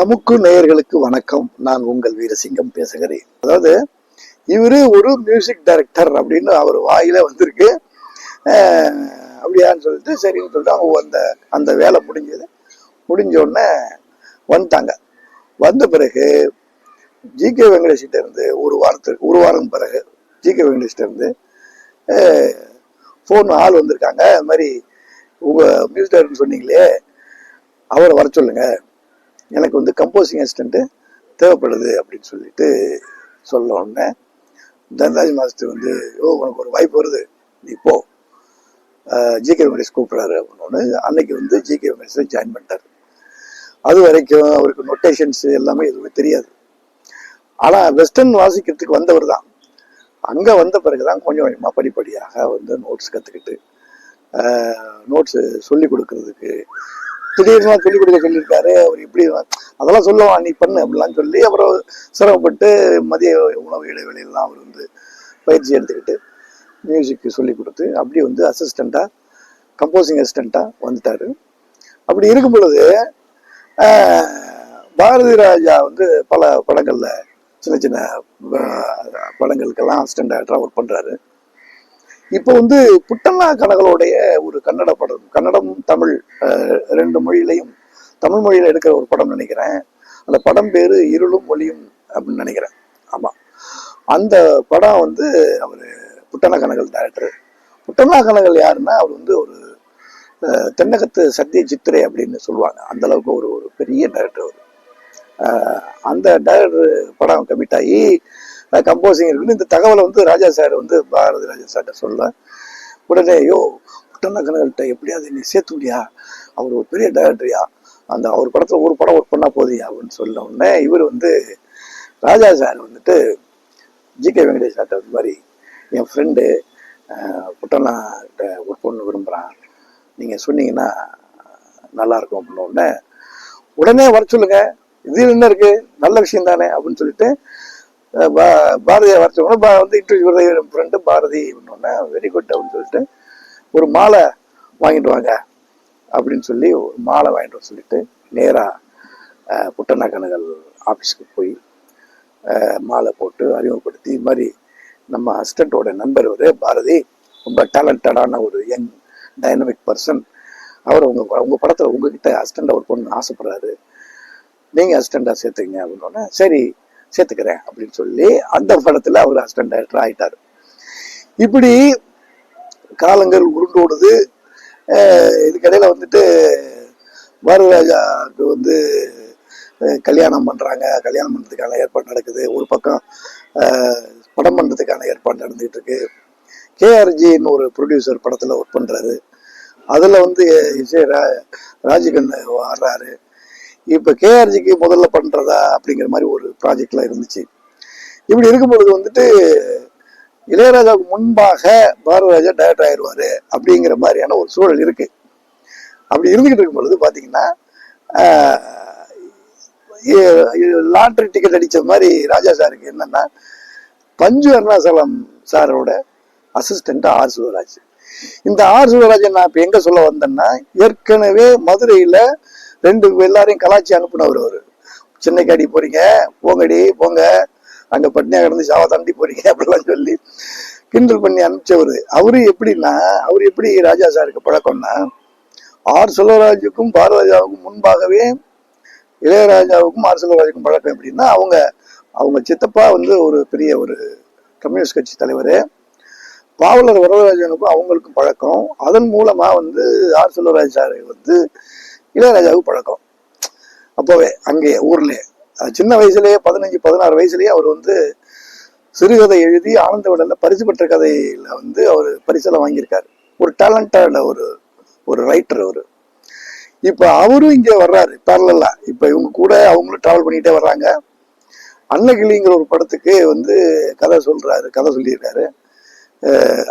தமுக்கு நேயர்களுக்கு வணக்கம். நான் உங்கள் வீரசிங்கம் பேசுகிறேன். அதாவது இவரு ஒரு மியூசிக் டைரக்டர் அப்படின்னு அவர் வாயில வந்திருக்கு. அப்படியான்னு சொல்லிட்டு சரின்னு சொல்லிட்டு அவங்க அந்த அந்த வேலை முடிஞ்சது. முடிஞ்ச உடனே வந்துட்டாங்க. வந்த பிறகு ஜி கே வெங்கடேஷ்கிட்ட இருந்து ஒரு வாரத்துக்கு ஒரு வாரம் பிறகு ஜி கே வெங்கடேஷ்கிட்ட இருந்து ஃபோன் ஆள் வந்திருக்காங்க. அது மாதிரி உங்கள் மியூசிக் டைரக்டர் சொன்னீங்களே அவரை வர சொல்லுங்கள் எனக்கு வந்து கம்போசிங் அசிஸ்டண்ட்டு தேவைப்படுது அப்படின்னு சொல்லிட்டு சொல்ல உடனே தனராஜ் மாஸ்டர் வந்து ஓ உனக்கு ஒரு வாய்ப்பு வருது. நீ போ. ஜி கே வெங்கடேஷ் கூப்பிட்றாரு. அப்படின்னு அன்னைக்கு வந்து ஜி கே வெங்கடேஷ் ஜாயின் பண்ணிட்டார். அது வரைக்கும் அவருக்கு நொட்டேஷன்ஸ் எல்லாமே எதுவுமே தெரியாது. ஆனால் வெஸ்டர்ன் வாசிக்கிறதுக்கு வந்தவர் தான். அங்கே வந்த பிறகு தான் கொஞ்சம் கொஞ்சமாக படிப்படியாக வந்து நோட்ஸ் கற்றுக்கிட்டு நோட்ஸ் சொல்லி கொடுக்கறதுக்கு திடீர்னு சொல்லிக் கொடுக்க சொல்லியிருக்காரு அவர் இப்படி அதெல்லாம் சொல்லுவான் நீ பண்ணு அப்படிலாம் சொல்லி அப்புறம் சிரமப்பட்டு மதிய உணவு இடைவெளியெல்லாம் அவர் வந்து பயிற்சி எடுத்துக்கிட்டு மியூசிக்கு சொல்லி கொடுத்து அப்படி வந்து அசிஸ்டண்ட்டாக கம்போசிங் அசிஸ்டண்ட்டாக வந்துட்டார். அப்படி இருக்கும் பொழுது பாரதி ராஜா வந்து பல படங்களில் சின்ன சின்ன படங்களுக்கெல்லாம் அசிஸ்டன்ட் டேரக்டராக ஒர்க் பண்ணுறாரு இப்போ வந்து புட்டண்ணா கனகளுடைய ஒரு கன்னட படம் கன்னடம் தமிழ் ரெண்டு மொழியிலையும் தமிழ் மொழியில எடுக்கிற ஒரு படம் நினைக்கிறேன். அந்த படம் பேரு இருளும் ஒளியும் அப்படின்னு நினைக்கிறேன். ஆமா. அந்த படம் வந்து அவர் புட்டண்ணா கனகல் டேரக்டர் புட்டண்ணா கனகல் யாருன்னா அவர் வந்து ஒரு அஹ், தென்னகத்து சத்திய சித்திரை அப்படின்னு சொல்லுவாங்க. அந்த அளவுக்கு ஒரு ஒரு பெரிய டைரக்டர் அவர். அந்த டேரக்டர் படம் கமிட் ஆகி கம்போசிங் இருக்குன்னு இந்த தகவலை வந்து ராஜா சார் வந்து பாரதி ராஜா சார்கிட்ட சொல்ல உடனே ஐயோ புட்டண்ணா எப்படியாவது நீ சேர்த்து முடியா அவர் ஒரு பெரிய டைரக்டரியா அந்த அவர் படத்தில் ஒரு படம் ஒர்க் பண்ணால் போதியா? அப்படின்னு சொல்ல உடனே இவர் வந்து ராஜா சார் வந்துட்டு ஜி கே வெங்கடேஷ் சார்ட்ட இந்த மாதிரி என் ஃப்ரெண்டு புட்டண்ணா கிட்ட ஒர்க் பண்ண விரும்புகிறான் நீங்கள் சொன்னீங்கன்னா நல்லா இருக்கும். அப்படின்ன உடனே உடனே வர சொல்லுங்க. இது என்ன இருக்கு? நல்ல விஷயம் தானே? அப்படின்னு சொல்லிட்டு பாரதியை வர பா வந்து இன்டர்வியூ ஃப்ரெண்டு பாரதி அப்படின்னோடனே வெரி குட் அப்படின்னு சொல்லிட்டு ஒரு மாலை வாங்கிட்டு வாங்க அப்படின்னு சொல்லி ஒரு மாலை வாங்கிட்டு வர சொல்லிட்டு நேராக புட்டநாக்கணுகள் ஆஃபீஸுக்கு ஆஃபீஸ்க்கு போய் மாலை போட்டு அறிமுகப்படுத்தி இது மாதிரி நம்ம அசிஸ்டண்ட்டோட நண்பர் ஒரு பாரதி ரொம்ப டேலண்டடான ஒரு யங் டைனமிக் பர்சன் அவர் உங்கள் உங்கள் படத்தில் உங்ககிட்ட அசிஸ்டண்ட் ஒர்க் பண்ணணும்னு ஆசைப்படுறாரு. நீங்கள் அசிஸ்டண்ட்டாக சேர்த்துங்க அப்படின்னோடனே சரி சேர்த்துக்கிறேன் அப்படின்னு சொல்லி அந்த படத்தில் அவர் அசிஸ்டன்ட் டைரக்டர் ஆயிட்டார். இப்படி காலங்கள் உருண்டோடுது இதுக்கடையில் வந்துட்டு பாரதிராஜாவுக்கு வந்து கல்யாணம் பண்ணுறாங்க கல்யாணம் பண்ணுறதுக்கான ஏற்பாடு நடக்குது. ஒரு பக்கம் படம் பண்ணுறதுக்கான ஏற்பாடு நடந்துகிட்டு இருக்கு. கேஆர்ஜின்னு ஒரு ப்ரொடியூசர் படத்தில் ஒர்க் பண்ணுறாரு அதில் வந்து இசை ரா ராஜகண்ண வர்றாரு. இப்போ கேஆர்ஜிக்கு முதல்ல பண்ணுறதா அப்படிங்கிற மாதிரி ஒரு ப்ராஜெக்ட்லாம் இருந்துச்சு. இப்படி இருக்கும் பொழுது வந்துட்டு இளையராஜாவுக்கு முன்பாக பாரதராஜா டைரக்டர் ஆயிடுவார் அப்படிங்கிற மாதிரியான ஒரு சூழல் இருக்கு. அப்படி இருந்துகிட்டு இருக்கும் பொழுது பார்த்தீங்கன்னா லாட்ரி டிக்கெட் அடிச்ச மாதிரி ராஜா சாருக்கு என்னன்னா பஞ்சு அருணாசலம் சாரோட அசிஸ்டண்ட் ஆர் சிவராஜ். இந்த ஆர் சிவராஜன் நான் இப்போ எங்க சொல்ல வந்தேன்னா ஏற்கனவே மதுரையில ரெண்டு எல்லாரையும் கலாச்சி அனுப்புனவர் அவர். சென்னைக்கு அடி போறீங்க போங்கடி போங்க. அங்க பட்னியா கிடந்து சாவா தாண்டி போறீங்க அப்படிலாம் சொல்லி கிண்டல் பண்ணி அனுப்பிச்சவர். அவரு எப்படின்னா அவர் எப்படி ராஜா சாருக்கு பழக்கம்னா ஆர் செல்வராஜுக்கும் பாரதராஜாவுக்கும் முன்பாகவே இளையராஜாவுக்கும் ஆர் செல்வராஜுக்கும் பழக்கம் எப்படின்னா அவங்க அவங்க சித்தப்பா வந்து ஒரு பெரிய ஒரு கம்யூனிஸ்ட் கட்சி தலைவர். பாவலர் வரதராஜனுக்கும் அவங்களுக்கும் பழக்கம். அதன் மூலமா வந்து ஆர் செல்வராஜ் சாரை வந்து இளையராஜாவுக்கு பழக்கம். அப்போவே அங்கே ஊர்லயே. சின்ன வயசுலயே பதினஞ்சு பதினாறு வயசுலயே அவர் வந்து சிறுகதை எழுதி ஆனந்த விடல பரிசு பெற்ற கதையில வந்து அவர் பரிசெல்லாம் வாங்கியிருக்காரு. ஒரு டேலண்டட் ஒரு ஒரு ரைட்டர் அவரு. இப்ப அவரும் இங்க வர்றாரு பேரலா இப்ப இவங்க கூட அவங்களும் டிராவல் பண்ணிட்டே வர்றாங்க. அன்னகிளிங்கிற ஒரு படத்துக்கு வந்து கதை சொல்றாரு கதை சொல்லியிருக்காரு.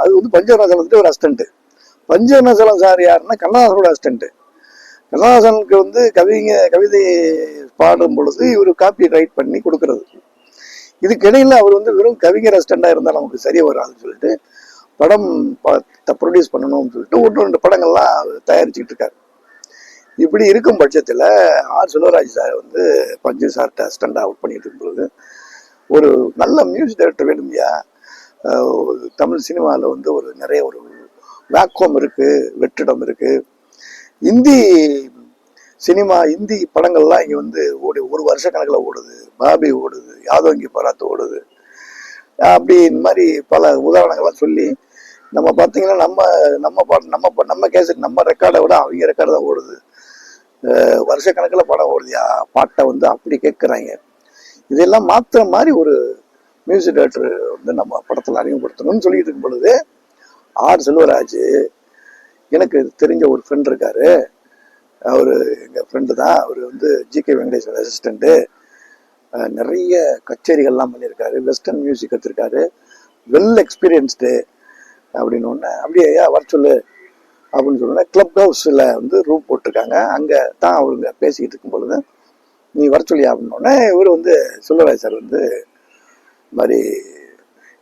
அது வந்து பஞ்சவர்ணாசலத்துக்கு ஒரு அசிஸ்டன்ட் பஞ்சவர்ணாசலம் சார் யாருன்னா கண்ணதாசனோட அஸ்டண்ட்டு கண்ணதாசனுக்கு வந்து கவிங்க கவிதை பாடும் பொழுது இவர் காப்பி ரைட் பண்ணி கொடுக்கறது. இதுக்கிடையில் அவர் வந்து வெறும் கவிஞர் அசிஸ்டண்டா இருந்தால் நமக்கு சரியாக வராதுன்னு சொல்லிட்டு படம் ப்ரொடியூஸ் பண்ணணும்னு சொல்லிட்டு ஒன்று ரெண்டு படங்கள்லாம் அவர் தயாரிச்சுக்கிட்டு இருக்காரு. இப்படி இருக்கும் பட்சத்தில் ஆர். செல்வராஜ் சார் வந்து பஞ்சு சார்ட்ட அசிஸ்டண்டாக ஒர்க் பண்ணிட்டு இருக்கும்போது ஒரு நல்ல மியூசிக் டைரக்டர் வேணும்யா ஒரு தமிழ் சினிமாவில் வந்து ஒரு நிறைய ஒரு வேக்கம் இருக்குது வெற்றிடம் இருக்குது இந்தி சினிமா இந்தி படங்கள்லாம் இங்கே வந்து ஓடி ஒரு வருஷ கணக்கில் ஓடுது. பாபி ஓடுது யாதவங்கி பராத்த ஓடுது. அப்படி இந்த மாதிரி பல உதாரணங்கள்லாம் சொல்லி நம்ம பார்த்தீங்கன்னா நம்ம நம்ம பாட்டு நம்ம நம்ம கேசட் நம்ம ரெக்கார்டை விட அவங்க ரெக்கார்டு தான் ஓடுது. வருஷ கணக்கில் படம் ஓடுது பாட்டை வந்து அப்படி கேட்குறாங்க. இதெல்லாம் மாற்றுற மாதிரி ஒரு மியூசிக் டைரக்டர் வந்து நம்ம படத்தில் அறிமுகப்படுத்தணும்னு சொல்லிட்டு இருக்கும் பொழுது ஆர் செல்வராஜ் எனக்கு தெரிஞ்ச ஒரு ஃப்ரெண்ட் இருக்காரு. அவர் எங்கள் ஃப்ரெண்டு தான். அவர் வந்து ஜிகே வெங்கடேஸ்வர் அசிஸ்டண்ட்டு நிறைய கச்சேரிகள்லாம் பண்ணியிருக்காரு. வெஸ்டர்ன் மியூசிக் கற்றுருக்காரு வெல் எக்ஸ்பீரியன்ஸ்டு அப்படின்னு ஒன்று அப்படியே ஐயா வர சொல்லு. அப்படின்னு சொன்னோன்னே கிளப் ஹவுஸில் வந்து ரூம் போட்டிருக்காங்க. அங்கே தான் அவருங்க பேசிக்கிட்டு இருக்கும் பொழுது நீ வர சொல்லியா? அப்படின்னோடனே இவர் வந்து சுல்லராஜ் சார் வந்து மாதிரி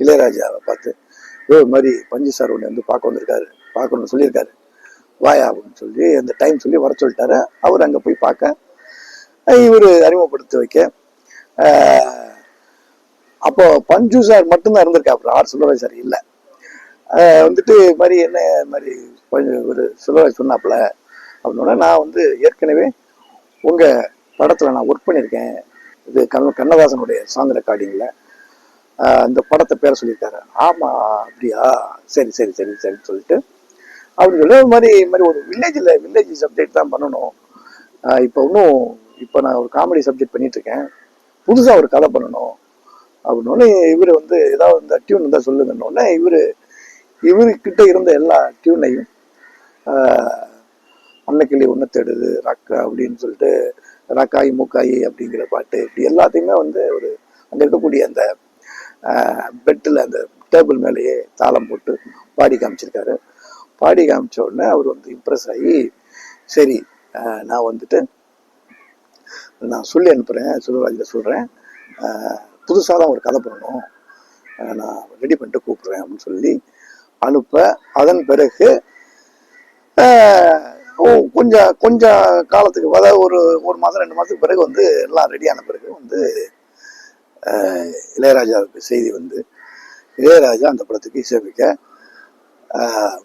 இளையராஜாவை பார்த்து "ஏய், இது மாதிரி பஞ்சு சார் ஒன்று வந்து பார்க்க வந்திருக்காரு. பார்க்கணும்னு சொல்லியிருக்காரு. வாயா அப்படின்னு சொல்லி அந்த டைம் சொல்லி வர சொல்லிட்டாரு. அவர் அங்கே போய் பார்க்க இவர் அறிமுகப்படுத்தி வைக்க அப்போ பஞ்சு சார் மட்டும்தான் இருந்திருக்காப்புல ஆர் செல்வராஜ் சார் இல்லை. வந்துட்டு இது மாதிரி என்ன இது மாதிரி கொஞ்சம் ஒரு செல்வராஜ் சொன்னாப்புல அப்படின்னா நான் வந்து ஏற்கனவே உங்கள் படத்தில் நான் ஒர்க் பண்ணியிருக்கேன். இது கண்ண கண்ணதாசனுடைய சாங் ரெக்கார்டிங்கில் அந்த படத்தை பேர சொல்லியிருக்காரு. ஆமாம் அப்படியா? சரி சரி சரி சரின்னு சொல்லிட்டு அப்படின்னு சொல்லி மாதிரி இது மாதிரி ஒரு வில்லேஜில் வில்லேஜ் சப்ஜெக்ட் தான் பண்ணணும். இப்போ இன்னும் இப்போ நான் ஒரு காமெடி சப்ஜெக்ட் பண்ணிட்டு இருக்கேன். புதுசாக ஒரு கதை பண்ணணும். அப்படின்னோடனே இவர் வந்து ஏதாவது இந்த டியூன் இருந்தால் சொல்லுங்கன்னொடனே இவர் இவர்கிட்ட இருந்த எல்லா டியூனையும் அன்னக்கிளி ஒன்று தேடுது ரக்கா அப்படின்னு சொல்லிட்டு ரக்காய் மூக்காயி அப்படிங்கிற பாட்டு இப்படி எல்லாத்தையுமே வந்து ஒரு அங்கே இருக்கக்கூடிய அந்த பெட்டில் அந்த டேபிள் மேலேயே தாளம் போட்டு பாடி காமிச்சிருக்காரு. பாடி காமிச்ச உடனே அவர் வந்து இம்ப்ரெஸ் ஆகி சரி நான் வந்துட்டு நான் சொல்லி அனுப்புகிறேன் சுரராஜில் சொல்கிறேன் புதுசாக தான் ஒரு கதை பண்ணணும் நான் ரெடி பண்ணிட்டு கூப்பிட்றேன் அப்படின்னு சொல்லி அனுப்ப. அதன் பிறகு கொஞ்சம் கொஞ்சம் காலத்துக்கு அதாவது ஒரு ஒரு மாதம் ரெண்டு மாதத்துக்கு பிறகு வந்து எல்லாம் ரெடியான பிறகு வந்து இளையராஜாவுக்கு செய்தி வந்து இளையராஜா அந்த படத்துக்கு இசையமைக்க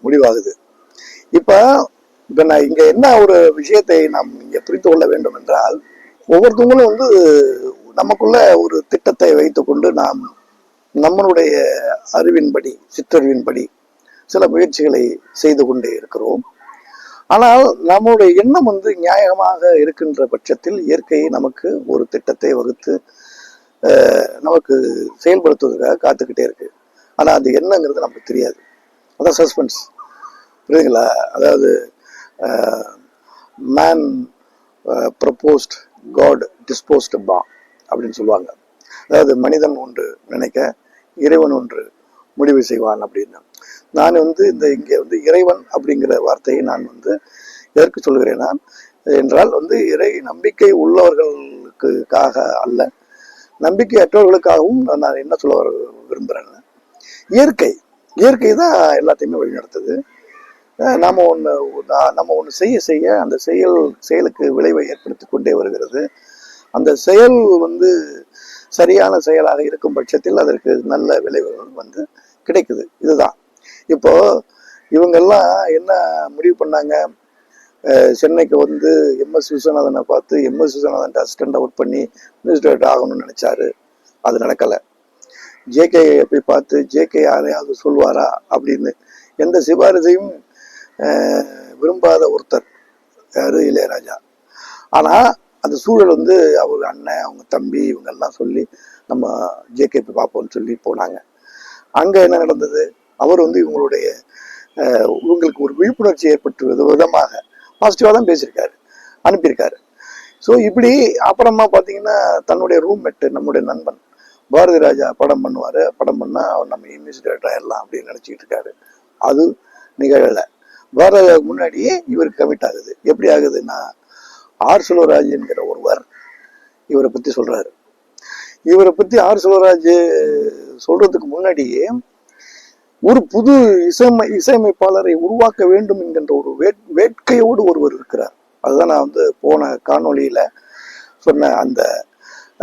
முடிவாகுது. இப்போ இப்போ நான் இங்கே என்ன ஒரு விஷயத்தை நாம் இங்கே புரிந்து கொள்ள வேண்டும் என்றால் ஒவ்வொருத்தவங்களும் வந்து நமக்குள்ள ஒரு திட்டத்தை வைத்துக்கொண்டு நாம் நம்மளுடைய அறிவின்படி சிற்றறிவின்படி சில முயற்சிகளை செய்து கொண்டே இருக்கிறோம். ஆனால் நம்முடைய எண்ணம் வந்து நியாயமாக இருக்கின்ற பட்சத்தில் இயற்கை நமக்கு ஒரு திட்டத்தை வகுத்து நமக்கு செயல்படுத்துவதற்காக காத்துக்கிட்டே இருக்கு. ஆனால் அது என்னங்கிறது நமக்கு தெரியாது. அதான் சஸ்பென்ஸ் புரியுதுங்களா? அதாவது மேன் ப்ரப்போஸ்ட் காட் டிஸ்போஸ்ட் பா அப்படின்னு சொல்லுவாங்க. அதாவது மனிதன் ஒன்று நினைக்க இறைவன் ஒன்று முடிவு செய்வான் அப்படின்னு. நான் வந்து இந்த இங்கே வந்து இறைவன் அப்படிங்கிற வார்த்தையை நான் வந்து எதற்கு சொல்கிறேன்னா என்றால் வந்து இறை நம்பிக்கை உள்ளவர்களுக்காக அல்ல நம்பிக்கை அற்றவர்களுக்காகவும் நான் என்ன சொல்ல விரும்புகிறேன் இயற்கை இயற்கை தான் எல்லாத்தையுமே வழிநடத்துது. நாம் ஒன்று நம்ம ஒன்று செய்ய செய்ய அந்த செயல் செயலுக்கு விளைவை ஏற்படுத்தி கொண்டே வருகிறது. அந்த செயல் வந்து சரியான செயலாக இருக்கும் பட்சத்தில் அதற்கு நல்ல விளைவுகள் வந்து கிடைக்குது. இதுதான். இப்போ இவங்கெல்லாம் என்ன முடிவு பண்ணாங்க? சென்னைக்கு வந்து எம்எஸ் விஸ்வநாதனை பார்த்து எம்எஸ் விஸ்வநாதன் அசிஸ்டண்டாக ஒர்க் பண்ணி மினிஸ்டர் ஆகணும்னு நினைச்சாரு. அது நடக்கலை. ஜேகே போய் பார்த்து ஜேகே யாரையாவது சொல்வாரா? அப்படின்னு எந்த சிபாரிசையும் விரும்பாத ஒருத்தர் யாரு? இளையராஜா. ஆனால் அந்த சூழல் வந்து அவர் அண்ணன் அவங்க தம்பி இவங்கெல்லாம் சொல்லி நம்ம ஜேகே போய் பார்ப்போம்னு சொல்லி போனாங்க. அங்கே என்ன நடந்தது? அவர் வந்து இவங்களுடைய இவங்களுக்கு ஒரு விழிப்புணர்ச்சி ஏற்பட்டு விதமாக பாசிட்டிவாக தான் பேசியிருக்காரு அனுப்பியிருக்காரு. ஸோ இப்படி அப்புறமா பார்த்தீங்கன்னா தன்னுடைய ரூம்மேட்டு நம்முடைய நண்பன் பாரதி ராஜா படம் பண்ணுவார். படம் பண்ணால் அவர் நம்ம இமேஜ் டேரக்டர் ஆயிடலாம் அப்படின்னு நினச்சிக்கிட்டு இருக்காரு. அது நிகழலை. பாரதி ராஜாவுக்கு முன்னாடியே இவருக்கு கமிட் ஆகுது. எப்படி ஆகுதுன்னா ஆர் செல்வராஜ் என்கிற ஒருவர் இவரை பற்றி சொல்கிறாரு இவரை பற்றி ஆர் செல்வராஜ் சொல்றதுக்கு முன்னாடியே ஒரு புது இசைமை இசையமைப்பாளரை உருவாக்க வேண்டும் என்கின்ற ஒரு வேட் வேட்கையோடு ஒருவர் இருக்கிறார். அதுதான் நான் வந்து போன காணொலியில் சொன்ன அந்த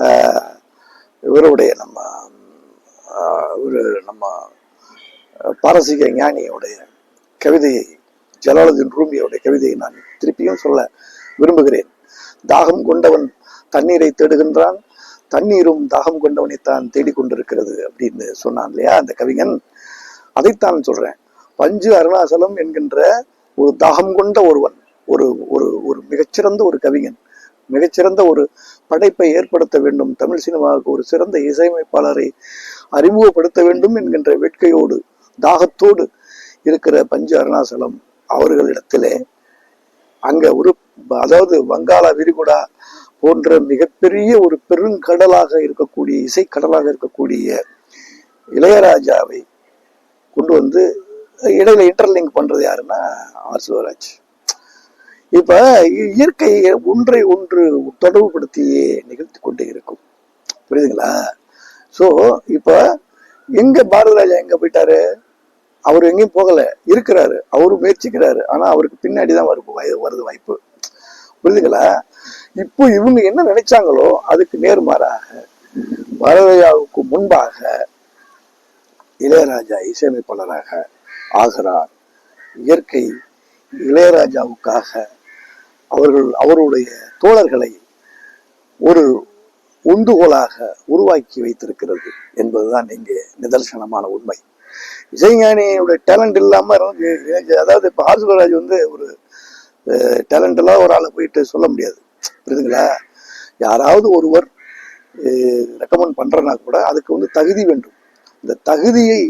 ஆஹ், இவருடைய நம்ம ஒரு நம்ம பாரசீக ஞானியுடைய கவிதையை ஜலாலுதீன் ரூமியோடைய கவிதையை நான் திருப்பியும் சொல்ல விரும்புகிறேன். தாகம் கொண்டவன் தண்ணீரை தேடுகின்றான் தண்ணீரும் தாகம் கொண்டவனைத்தான் தேடிக்கொண்டிருக்கிறது அப்படின்னு சொன்னான் இல்லையா அந்த கவிஞன். அதைத்தான் சொல்றேன். பஞ்சு அருணாசலம் என்கின்ற ஒரு தாகம் கொண்ட ஒருவன் ஒரு ஒரு ஒரு மிகச்சிறந்த ஒரு கவிஞன். மிகச்சிறந்த ஒரு படைப்பை ஏற்படுத்த வேண்டும். தமிழ் சினிமாவுக்கு ஒரு சிறந்த இசையமைப்பாளரை அறிமுகப்படுத்த வேண்டும் என்கின்ற வேட்கையோடு தாகத்தோடு இருக்கிற பஞ்சு அருணாசலம் அவர்களிடத்திலே அங்க ஒரு அதாவது வங்காள விரிகுடா போன்ற மிகப்பெரிய ஒரு பெருங்கடலாக இருக்கக்கூடிய இசைக்கடலாக இருக்கக்கூடிய இளையராஜாவை கொண்டு வந்து இடையில இன்டர்லிங்க் பண்றது யாருன்னா ஆர் சிவராஜ். இப்ப இயற்கையை இயற்கை ஒன்றை ஒன்று தொடர்புபடுத்தியே நிகழ்த்தி கொண்டே இருக்கும். புரியுதுங்களா? சோ இப்ப எங்க பாரதராஜா எங்க போயிட்டாரு? அவர் எங்கேயும் போகல. இருக்கிறாரு. அவரும் முயற்சிக்கிறாரு. ஆனா அவருக்கு பின்னாடி தான் வருது வருது வாய்ப்பு. புரியுதுங்களா? இப்போ இவங்க என்ன நினைச்சாங்களோ அதுக்கு நேர்மாறாக பாரதிராஜாவுக்கு முன்பாக இளையராஜா இசையமைப்பாளராக ஆகிறார். இயற்கை இளையராஜாவுக்காக அவர்கள் அவருடைய தோழர்களை ஒரு உந்துகோலாக உருவாக்கி வைத்திருக்கிறது என்பதுதான் இங்கே நிதர்சனமான உண்மை. இசைஞானியுடைய டேலண்ட் இல்லாம அதாவது இப்ப ஆர்சுவராஜ் வந்து ஒரு டேலண்ட் எல்லாம் ஒரு ஆளை போயிட்டு சொல்ல முடியாது. புரியுதுங்களா? யாராவது ஒருவர் ரெக்கமெண்ட் பண்றனா கூட அதுக்கு வந்து தகுதி வேண்டும். இந்த தகுதியை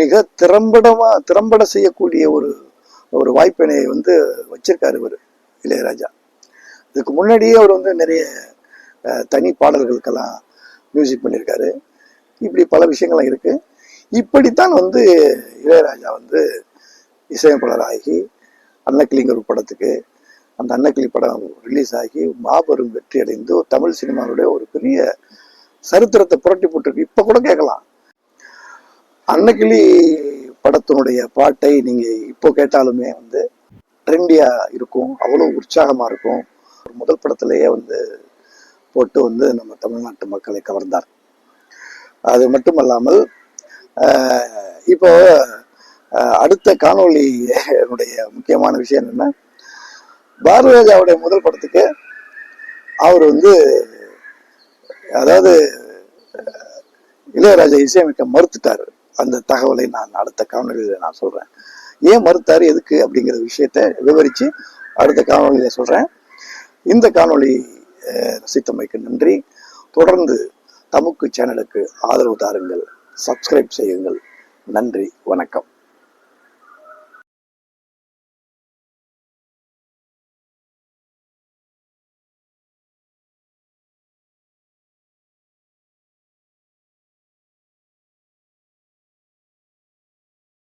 மிக திறம்படமா திறம்பட செய்யக்கூடிய ஒரு ஒரு வாய்ப்பினை வந்து வச்சிருக்காரு இவர். இளையராஜா. இதுக்கு முன்னாடியே அவர் வந்து நிறைய தனி பாடல்களுக்கெல்லாம் மியூசிக் பண்ணியிருக்காரு. இப்படி பல விஷயங்கள்லாம் இருக்கு. இப்படித்தான் வந்து இளையராஜா வந்து இசையமைப்பாளர் ஆகி அன்னக்கிளிங்கிற ஒரு படத்துக்கு அந்த அன்னக்கிளி படம் ரிலீஸ் ஆகி மாபெரும் வெற்றி அடைந்து தமிழ் சினிமாவுடைய ஒரு பெரிய சரித்திரத்தை புரட்டி போட்டிருக்கு. இப்ப கூட கேட்கலாம். அன்னக்கிளி படத்தினுடைய பாட்டை நீங்க இப்போ கேட்டாலுமே வந்து ட்ரெண்டியா இருக்கும். அவ்வளவு உற்சாகமா இருக்கும். முதல் படத்திலேயே வந்து போட்டு வந்து நம்ம தமிழ்நாட்டு மக்களை கவர்ந்தார். அது மட்டுமல்லாமல் இப்போ அடுத்த காணொளி என்னுடைய முக்கியமான விஷயம் என்ன? பாரதிராஜாவுடைய முதல் படத்துக்கு அவர் வந்து அதாவது இளையராஜா இசையமைக்க மறுத்துட்டாரு. அந்த தகவலை நான் அடுத்த காணொலியில் நான் சொல்றேன். ஏன் மறுத்தாரு எதுக்கு அப்படிங்கிற விஷயத்த விவரிச்சு அடுத்த காணொலியில சொல்றேன். இந்த காணொளி அஹ், ரசித்தமைக்கு நன்றி. தொடர்ந்து தமுக்கு சேனலுக்கு ஆதரவு தாருங்கள். சப்ஸ்கிரைப் செய்யுங்கள். நன்றி வணக்கம்.